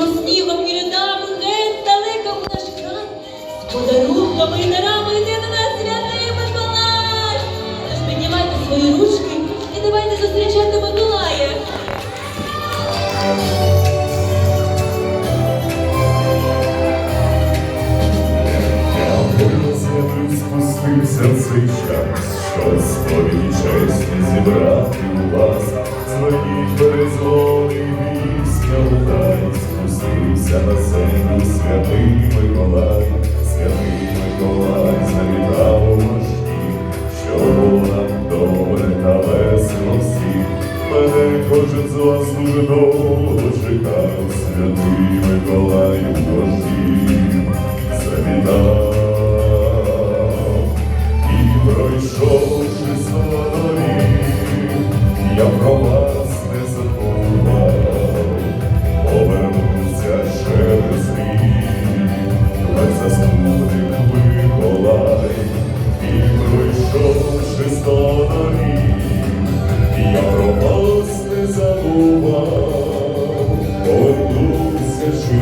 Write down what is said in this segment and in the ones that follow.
Снігом і льодами геть далеко в наш край. З подарунками і дарами йде до нас святий Миколай. Тож піднімайте свої ручки і зібрати у вас свої перезвони війська лутай, спустився на землю святий Миколай, святий Миколай завітав у важкі, що нам добре та весело всім. Мене кожен з вас дуже довго чекав, святий Слава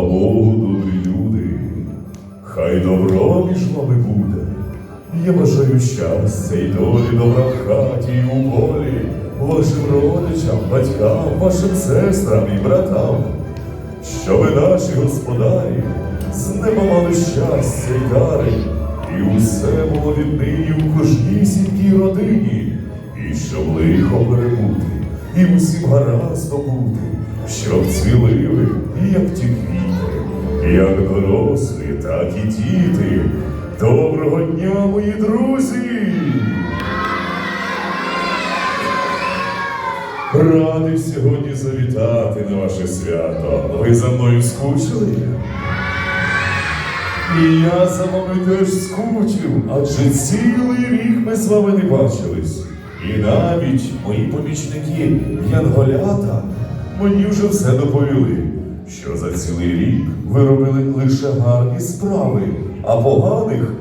Богу, добрі люди, хай добро буде. Я бажаю щастя і долі добра в хаті у полі, вашим родичам, батькам, вашим сестрам і братам, щоби наші господарі з щастя й дари, і усе було віднині в кожнісінькій родині, і щоб лихо перебути, і усім гаразд бути, щоб цвіли ви, як ті квіти, як дорослі, так і діти. Доброго дня, мої друзі! Радий сьогодні завітати на ваше свято. Ви за мною скучили? І я за вами теж скучив, адже цілий рік ми з вами не бачились. І навіть мої помічники, янголята, мені вже все доповіли, що за цілий рік ви робили лише гарні справи, а поганих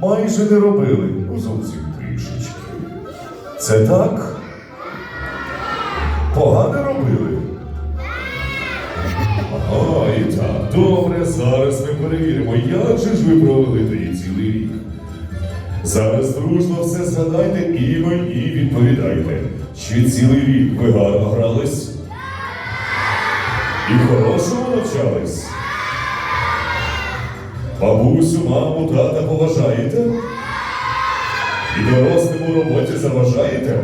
майже не робили ну, зовсім трішечки. Це так? Погано робили? Ага, і. Добре, зараз ми перевіримо, як же ж ви провели тоді цілий рік. Зараз дружно все згадайте і мені відповідайте, чи цілий рік ви гарно грались? І хорошого навчались? Бабусю, маму, тата поважаєте? І дорослим у роботі заважаєте?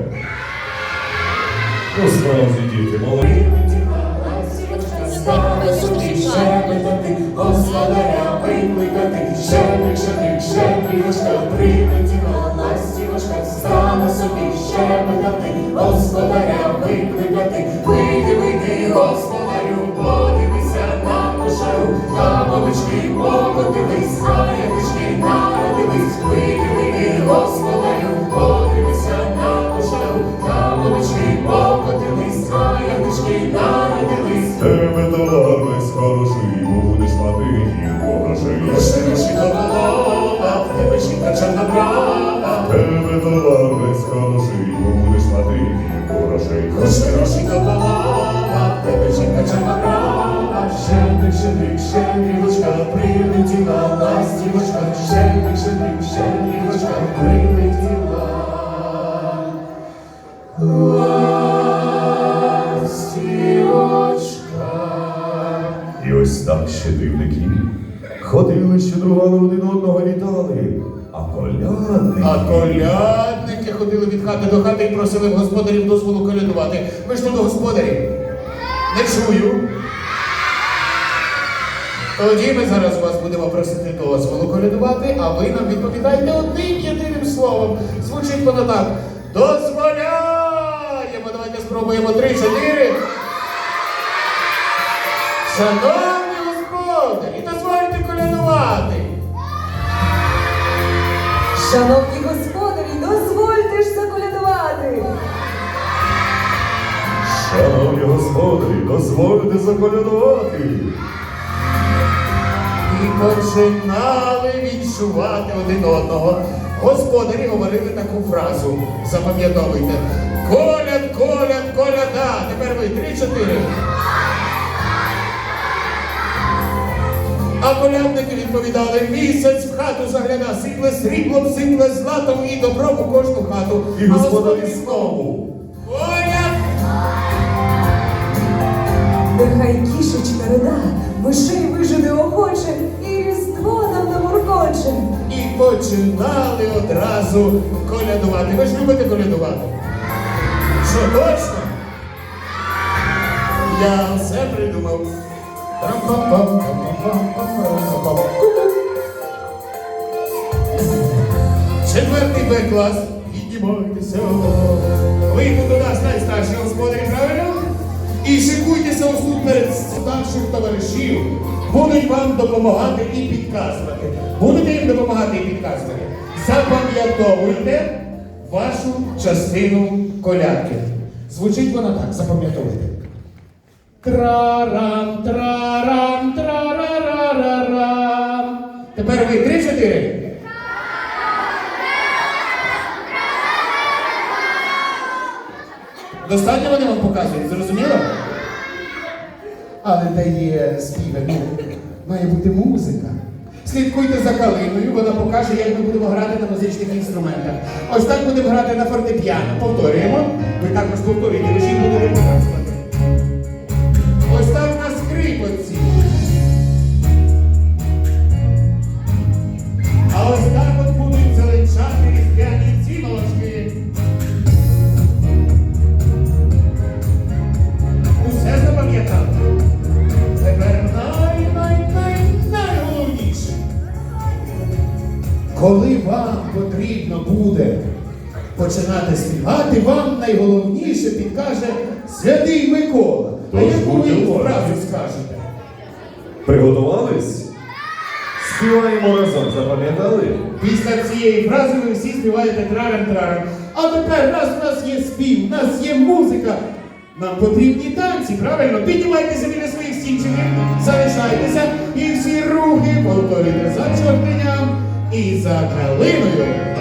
Ну, справді, діти, молоді. Господаря викликати, щедрик, щедрик, щедрівочка, прилетіла ластівочка, стала собі щебетати, Тебе товар весь хороший, будеш мати гірко грошей. Руши до голова, в тебе жінка чорнобрава. Тебе товар весь хороший, будеш мати гірко грошей. Руши до голова, в тебе жінка чорнобрава. Щедрик, ще мілочка прилетіла ходили, один одного вітали. А колядники... А колядники ходили від хати до хати і просили господарів дозволу колядувати. Ви ж тут господарі. Не чую. Тоді ми зараз вас будемо просити дозволу колядувати, а ви нам відповідаєте одним єдиним словом. Звучить воно так. Дозволяємо. Давайте спробуємо три-чотири. Шановні Шановні господарі, дозвольте ж заколядувати. Шановні господарі, дозвольте заколядувати. І починали відчувати один одного. Господарі говорили таку фразу. Запам'ятовуйте. Коляд, коляд, коляда. Тепер ви три-чотири. А колядники відповідали, місяць в хату загляда, сипле сріблом, сипле златом і добром у кожну хату. І А господарі знову. Нехай кішечка рида, вишей вижиде охоче, і різдво нам намуркоче. І починали одразу колядувати. Ви ж любите колядувати? Що точно? Я все придумав. Четвертий Б клас. Піднімайтеся. Ви тут у нас найстарші господарі, правильно? І шикуйтеся ось тут перед старших товаришів. Будуть вам допомагати і підказувати. Будете їм допомагати і підказувати. Запам'ятовуйте вашу частину колядки. Звучить вона так, запам'ятовуйте. Трарам, трарам, трарарарарам. Тепер ви три-чотири. Достатньо вони вам показують, зрозуміло? Але дає співи, ну, має бути музика. Слідкуйте за калиною, вона покаже, як ми будемо грати на музичних інструментах. Ось так будемо грати на фортепіано. Повторюємо. Ви також повторюєте, ви будете показувати. Починати співати, вам найголовніше підкаже святий Микола. А яку ви фразу скажете? Приготувались? Співаємо разом, запам'ятали? Після цієї фрази ви всі співаєте трарам-трарам. А тепер, раз у нас є спів, у нас є музика, нам потрібні танці, правильно? Піднімайтеся біля своїх стільчиків, залишайтеся і всі рухи повторюйте за чортиням і за калиною.